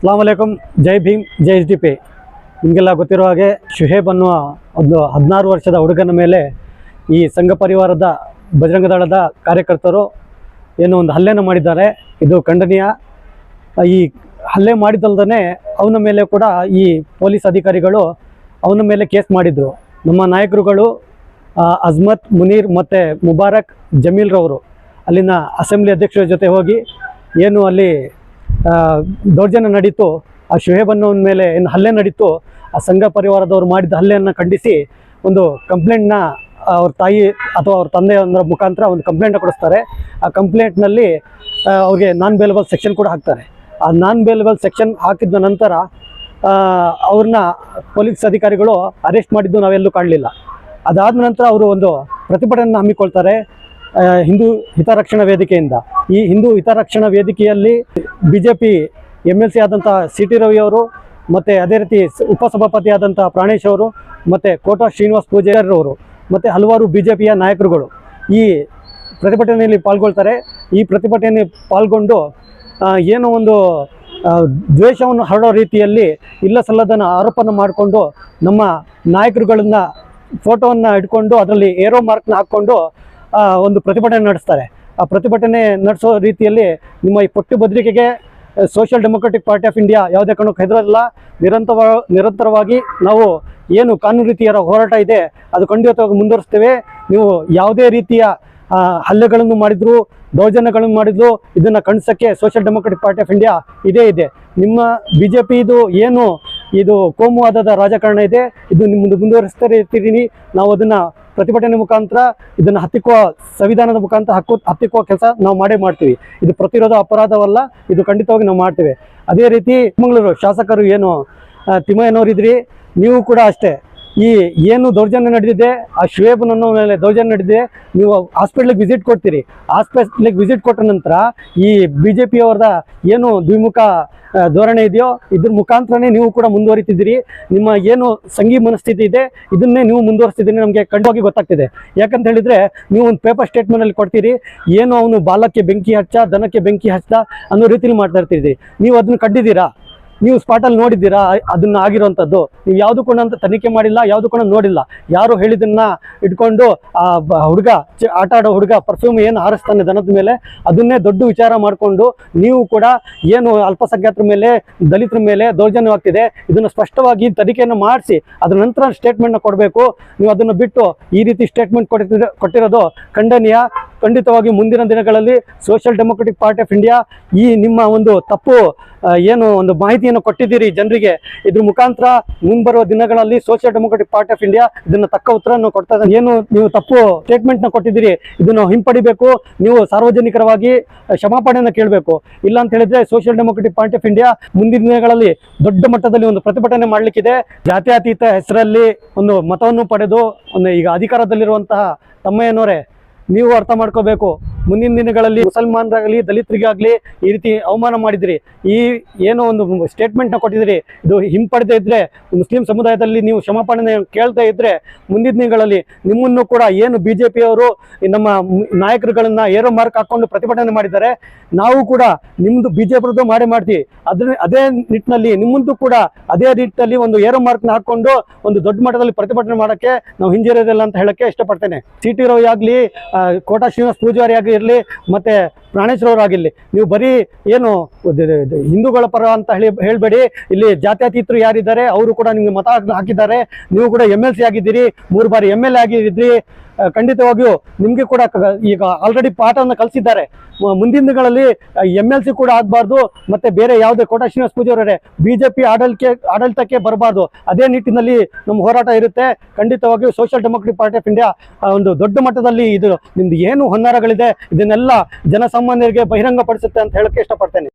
Aslam Jai Bhim, Jai H D P. ನಿಮಗೆಲ್ಲ ಗೊತ್ತಿರೋ ಹಾಗೆ ಶುಹೇಬ್ ಅನ್ನುವ ಒಂದು ಹದಿನಾರು ವರ್ಷದ ಹುಡುಗನ ಮೇಲೆ ಈ ಸಂಘ ಪರಿವಾರದ ಬಜರಂಗ ದಳದ ಕಾರ್ಯಕರ್ತರು ಏನೋ ಒಂದು ಹಲ್ಲೆಯನ್ನು ಮಾಡಿದ್ದಾರೆ. ಇದು ಖಂಡನೀಯ. ಈ ಹಲ್ಲೆ ಮಾಡಿದಲ್ದೇ ಅವನ ಮೇಲೆ ಕೂಡ ಈ ಪೊಲೀಸ್ ಅಧಿಕಾರಿಗಳು ಅವನ ಮೇಲೆ ಕೇಸ್ ಮಾಡಿದರು. ನಮ್ಮ ನಾಯಕರುಗಳು ಅಜ್ಮತ್, ಮುನೀರ್ ಮತ್ತು ಮುಬಾರಕ್, ಜಮೀಲ್ರವರು ಅಲ್ಲಿನ ಅಸೆಂಬ್ಲಿ ಅಧ್ಯಕ್ಷರ ಜೊತೆ ಹೋಗಿ ಏನು ಅಲ್ಲಿ ದೌರ್ಜನ್ಯ ನಡೀತು, ಆ ಶುಹೇಬ್ ಮೇಲೆ ಏನು ಹಲ್ಲೆ ನಡೀತು, ಆ ಸಂಘ ಪರಿವಾರದವರು ಮಾಡಿದ ಹಲ್ಲೆಯನ್ನು ಖಂಡಿಸಿ ಒಂದು ಕಂಪ್ಲೇಂಟ್ನ ಅವ್ರ ತಾಯಿ ಅಥವಾ ಅವ್ರ ತಂದೆಯವರ ಮುಖಾಂತರ ಒಂದು ಕಂಪ್ಲೇಂಟ್ ಕೊಡಿಸ್ತಾರೆ. ಆ ಕಂಪ್ಲೇಂಟ್ನಲ್ಲಿ ಅವ್ರಿಗೆ ನಾನ್ ಬೇಲಬಲ್ ಸೆಕ್ಷನ್ ಕೂಡ ಹಾಕ್ತಾರೆ. ಆ ನಾನ್ ಬೇಲಬಲ್ ಸೆಕ್ಷನ್ ಹಾಕಿದ ನಂತರ ಅವ್ರನ್ನ ಪೊಲೀಸ್ ಅಧಿಕಾರಿಗಳು ಅರೆಸ್ಟ್ ಮಾಡಿದ್ದು ನಾವೆಲ್ಲೂ ಕಾಣಲಿಲ್ಲ. ಅದಾದ ನಂತರ ಅವರು ಒಂದು ಪ್ರತಿಭಟನೆ ಹಮ್ಮಿಕೊಳ್ತಾರೆ. ಹಿಂದೂ ಹಿತರಕ್ಷಣಾ ವೇದಿಕೆಯಿಂದ. ಈ ಹಿಂದೂ ಹಿತರಕ್ಷಣಾ ವೇದಿಕೆಯಲ್ಲಿ B J P M L C ಆದಂಥ ಸಿ ಟಿ ರವಿ ಅವರು, ಮತ್ತು ಅದೇ ರೀತಿ ಉಪಸಭಾಪತಿ ಆದಂಥ ಪ್ರಾಣೇಶ್ ಅವರು, ಮತ್ತು ಕೋಟಾ ಶ್ರೀನಿವಾಸ್ ಪೂಜಾರಿ ಅವರು, ಮತ್ತು ಹಲವಾರು ಬಿ ಜೆ ಪಿಯ ನಾಯಕರುಗಳು ಈ ಪ್ರತಿಭಟನೆಯಲ್ಲಿ ಪಾಲ್ಗೊಳ್ತಾರೆ. ಈ ಪ್ರತಿಭಟನೆಯಲ್ಲಿ ಪಾಲ್ಗೊಂಡು ಏನೋ ಒಂದು ದ್ವೇಷವನ್ನು ಹರಡೋ ರೀತಿಯಲ್ಲಿ ಇಲ್ಲ ಸಲ್ಲದನ್ನು ಆರೋಪನ ಮಾಡಿಕೊಂಡು ನಮ್ಮ ನಾಯಕರುಗಳನ್ನ ಫೋಟೋವನ್ನು ಇಟ್ಕೊಂಡು ಅದರಲ್ಲಿ ಏರೋ ಮಾರ್ಕ್ನ ಹಾಕ್ಕೊಂಡು ಒಂದು ಪ್ರತಿಭಟನೆ ನಡೆಸ್ತಾರೆ. ಆ ಪ್ರತಿಭಟನೆ ನಡೆಸೋ ರೀತಿಯಲ್ಲಿ ನಿಮ್ಮ ಈ ಪಟ್ಟು ಬದ್ರಿಕೆಗೆ social democratic party of India ಯಾವುದೇ ಕಾರಣಕ್ಕೂ ಹೆದರಲ್ಲ ನಿರಂತರ ನಿರಂತರವಾಗಿ ನಾವು ಏನು ಕಾನೂನು ರೀತಿಯ ಹೋರಾಟ ಇದೆ, ಅದು ಖಂಡಿತವಾಗಿ ಮುಂದುವರಿಸ್ತೇವೆ. ನೀವು ಯಾವುದೇ ರೀತಿಯ ಹಲ್ಲೆಗಳನ್ನು ಮಾಡಿದ್ರು, ದೌರ್ಜನ್ಯಗಳನ್ನು ಮಾಡಿದ್ರು, ಇದನ್ನು ಖಂಡಿಸೋಕ್ಕೆ social democratic party of India ಇದೇ ಇದೆ. ನಿಮ್ಮ ಬಿ ಜೆ ಏನು ಇದು ಕೋಮುವಾದದ ರಾಜಕಾರಣ ಇದೆ. ಇದು ನಿಮ್ಮ ಮುಂದೆ ಮುಂದುವರಿಸ್ತಾ ಇರ್ತೀರಿ ನಾವು ಅದನ್ನ ಪ್ರತಿಭಟನೆ ಮುಖಾಂತರ ಇದನ್ನ ಹತ್ತಿಕ್ಕುವ ಸಂವಿಧಾನದ ಮುಖಾಂತರ ಹಕ್ಕು ಹತ್ತಿಕ್ಕುವ ಕೆಲಸ ನಾವು ಮಾಡೇ ಮಾಡ್ತೀವಿ. ಇದು ಪ್ರತಿರೋಧ ಅಪರಾಧವಲ್ಲ ಇದು ಖಂಡಿತವಾಗಿ ನಾವು ಮಾಡ್ತೇವೆ. ಅದೇ ರೀತಿ ಮಂಗಳೂರು ಶಾಸಕರು ಏನು ಆ, ತಿಮ್ಮಯ್ಯನವರು ಇದ್ರಿ ನೀವು ಕೂಡ ಅಷ್ಟೇ. ಈ ಏನು ದೌರ್ಜನ್ಯ ನಡೆದಿದೆ, ಆ ಶುಯೇಬ್ ಮೇಲೆ ದೌರ್ಜನ್ಯ ನಡೆದಿದೆ, ನೀವು ಹಾಸ್ಪಿಟ್ಲಿಗೆ ವಿಸಿಟ್ ಕೊಡ್ತೀರಿ. ಹಾಸ್ಪಿಟ್ಲಿಗೆ ವಿಸಿಟ್ ಕೊಟ್ಟ ನಂತರ ಈ ಬಿ ಜೆ ಏನು ದ್ವಿಮುಖ ಧೋರಣೆ ಇದೆಯೋ, ಇದ್ರ ಮುಖಾಂತರನೇ ನೀವು ಕೂಡ ಮುಂದುವರಿತಿದ್ದೀರಿ. ನಿಮ್ಮ ಏನು ಸಂಘಿ ಮನಸ್ಥಿತಿ ಇದೆ, ಇದನ್ನೇ ನೀವು ಮುಂದುವರಿಸ್ತಿದ್ದೀರಿ ನಮಗೆ ಖಂಡವಾಗಿ ಗೊತ್ತಾಗ್ತಿದೆ. ಯಾಕಂತ ಹೇಳಿದ್ರೆ, ನೀವು ಒಂದು ಪೇಪರ್ ಸ್ಟೇಟ್ಮೆಂಟಲ್ಲಿ ಕೊಡ್ತೀರಿ, ಏನು ಅವನು ಬಾಲಕ್ಕೆ ಬೆಂಕಿ ಹಚ್ಚ, ದನಕ್ಕೆ ಬೆಂಕಿ ಹಚ್ಚ ಅನ್ನೋ ರೀತಿಲಿ ಮಾತಾಡ್ತಿದ್ದೀರಿ ನೀವು ಅದನ್ನು ಕಡ್ಡಿದ್ದೀರಾ ನೀವು ಸ್ಪಾಟಲ್ಲಿ ನೋಡಿದ್ದೀರಾ, ಅದನ್ನ ಆಗಿರುವಂಥದ್ದು ನೀವು ಯಾವುದು ಕೂಡ ಅಂತ ತನಿಖೆ ಮಾಡಿಲ್ಲ, ಯಾವುದು ಕೂಡ ನೋಡಿಲ್ಲ. ಯಾರು ಹೇಳಿದನ್ನ ಇಟ್ಕೊಂಡು ಆ ಹುಡುಗ ಆಟ ಆಡೋ ಹುಡುಗ ಪರ್ಫ್ಯೂಮ್ ಏನು ಹಾರಿಸ್ತಾನೆ ದನದ ಮೇಲೆ, ಅದನ್ನೇ ದೊಡ್ಡ ವಿಚಾರ ಮಾಡಿಕೊಂಡು ನೀವು ಕೂಡ ಏನು ಅಲ್ಪಸಂಖ್ಯಾತರ ಮೇಲೆ, ದಲಿತರ ಮೇಲೆ ದೌರ್ಜನ್ಯವಾಗ್ತಿದೆ, ಇದನ್ನು ಸ್ಪಷ್ಟವಾಗಿ ತನಿಖೆಯನ್ನು ಮಾಡಿಸಿ, ಅದರ ನಂತರ ಸ್ಟೇಟ್ಮೆಂಟ್ನ ಕೊಡಬೇಕು. ನೀವು ಅದನ್ನು ಬಿಟ್ಟು ಈ ರೀತಿ ಸ್ಟೇಟ್ಮೆಂಟ್ ಕೊಟ್ಟಿರ ಕೊಟ್ಟಿರೋದು ಖಂಡನೀಯ. ಖಂಡಿತವಾಗಿ ಮುಂದಿನ ದಿನಗಳಲ್ಲಿ social democratic party of India ಈ ನಿಮ್ಮ ಒಂದು ತಪ್ಪು ಏನು ಒಂದು ಮಾಹಿತಿಯನ್ನು ಕೊಟ್ಟಿದ್ದೀರಿ ಜನರಿಗೆ? ಇದ್ರ ಮುಖಾಂತರ ಮುಂಬರುವ ದಿನಗಳಲ್ಲಿ social democratic party of India ಇದನ್ನ ತಕ್ಕ ಉತ್ತರವನ್ನು ಕೊಡ್ತಾ ಏನು ನೀವು ತಪ್ಪು ಸ್ಟೇಟ್ಮೆಂಟ್ನ ಕೊಟ್ಟಿದ್ದೀರಿ, ಇದನ್ನು ಹಿಂಪಡಿಬೇಕು, ನೀವು ಸಾರ್ವಜನಿಕರವಾಗಿ ಕ್ಷಮಾಪಣೆಯನ್ನು ಕೇಳಬೇಕು. ಇಲ್ಲ ಅಂತ ಹೇಳಿದ್ರೆ social democratic party of India ಮುಂದಿನ ದಿನಗಳಲ್ಲಿ ದೊಡ್ಡ ಮಟ್ಟದಲ್ಲಿ ಒಂದು ಪ್ರತಿಭಟನೆ ಮಾಡಲಿಕ್ಕಿದೆ. ಜಾತ್ಯತೀತ ಹೆಸರಲ್ಲಿ ಒಂದು ಮತವನ್ನು ಪಡೆದು, ಒಂದು ಈಗ ಅಧಿಕಾರದಲ್ಲಿರುವಂತಹ ತಮ್ಮಯ್ಯನವರೇ, ನೀವು ಅರ್ಥ ಮಾಡ್ಕೋಬೇಕು. ಮುಂದಿನ ದಿನಗಳಲ್ಲಿ ಮುಸಲ್ಮಾನರಾಗಲಿ, ದಲಿತರಿಗಾಗಲಿ ಈ ರೀತಿ ಅವಮಾನ ಮಾಡಿದ್ರಿ. ಈ ಏನೋ ಒಂದು ಸ್ಟೇಟ್ಮೆಂಟ್ನ ಕೊಟ್ಟಿದ್ರಿ. ಇದು ಹಿಂಪಡೆದೇ ಇದ್ರೆ, ಮುಸ್ಲಿಂ ಸಮುದಾಯದಲ್ಲಿ ನೀವು ಕ್ಷಮಾಪಣೆ ಕೇಳ್ತಾ ಇದ್ರೆ, ಮುಂದಿನ ದಿನಗಳಲ್ಲಿ ನಿಮ್ಮನ್ನು ಕೂಡ ಏನು ಬಿ ಜೆ ಪಿಯವರು ನಮ್ಮ ನಾಯಕರುಗಳನ್ನ ಏರೋ ಮಾರ್ಕ್ ಹಾಕೊಂಡು ಪ್ರತಿಭಟನೆ ಮಾಡಿದ್ದಾರೆ, ನಾವು ಕೂಡ ನಿಮ್ಮದು ಬಿ ಜೆ ಮಾಡಿ ಮಾಡೇ ಮಾಡ್ತೀವಿ. ಅದ್ರ, ಅದೇ ನಿಟ್ಟಿನಲ್ಲಿ ನಿಮ್ಮಂದು ಕೂಡ ಅದೇ ನಿಟ್ಟಿನಲ್ಲಿ ಒಂದು ಏರೋ ಮಾರ್ಕ್ನ ಹಾಕೊಂಡು ಒಂದು ದೊಡ್ಡ ಮಟ್ಟದಲ್ಲಿ ಪ್ರತಿಭಟನೆ ಮಾಡೋಕ್ಕೆ ನಾವು ಹಿಂಜರಿಯೋದಿಲ್ಲ ಅಂತ ಹೇಳಕ್ಕೆ ಇಷ್ಟಪಡ್ತೇನೆ. ಸಿ ಟಿ ರವಿ ಆಗಲಿ ಕೋಟಾ ಶ್ರೀನಿವಾಸ್ ಪೂಜಾರಿ ಆಗಿ ಇರಲಿ ಮತ್ತೆ ಪ್ರಾಣೇಶ್ವರವರಾಗಿರಲಿ ನೀವು ಬರೀ ಏನು ಹಿಂದೂಗಳ ಪರ ಅಂತ ಹೇಳಿ ಹೇಳಬೇಡಿ. ಇಲ್ಲಿ ಜಾತ್ಯತೀತರು ಯಾರಿದ್ದಾರೆ ಅವರು ಕೂಡ ನಿಮಗೆ ಮತ ಹಾಕಿದ್ದಾರೆ. ನೀವು ಕೂಡ ಎಂ ಎಲ್ ಸಿ ಆಗಿದ್ದೀರಿ. ಮೂರು ಬಾರಿ ಎಂ ಎಲ್ ಎ ಆಗಿದ್ರಿ ಆ, ಖಂಡಿತವಾಗಿಯೂ ನಿಮಗೆ ಕೂಡ ಈಗ ಆಲ್ರೆಡಿ ಪಾಠವನ್ನು ಕಲಿಸಿದ್ದಾರೆ. ಮುಂದಿನ ದಿನಗಳಲ್ಲಿ ಎಂ ಎಲ್ ಸಿ ಕೂಡ ಆಗಬಾರ್ದು, ಮತ್ತೆ ಬೇರೆ ಯಾವುದೇ ಕೋಟಾ ಶ್ರೀನಿವಾಸ ಪೂಜಾರವರೇ ಬಿಜೆಪಿ ಆಡಳಿಕೆ ಆಡಳಿತಕ್ಕೆ ಬರಬಾರ್ದು. ಅದೇ ನಿಟ್ಟಿನಲ್ಲಿ ನಮ್ಮ ಹೋರಾಟ ಇರುತ್ತೆ. ಖಂಡಿತವಾಗಿಯೂ social democratic party of India ಒಂದು ದೊಡ್ಡ ಮಟ್ಟದಲ್ಲಿ ಇದು ನಿಮ್ದು ಏನು ಹೊನ್ನಾರಗಳಿದೆ, ಇದನ್ನೆಲ್ಲ ಜನಸಾಮಾನ್ಯರಿಗೆ ಬಹಿರಂಗಪಡಿಸುತ್ತೆ ಅಂತ ಹೇಳಕ್ಕೆ ಇಷ್ಟಪಡ್ತೇನೆ.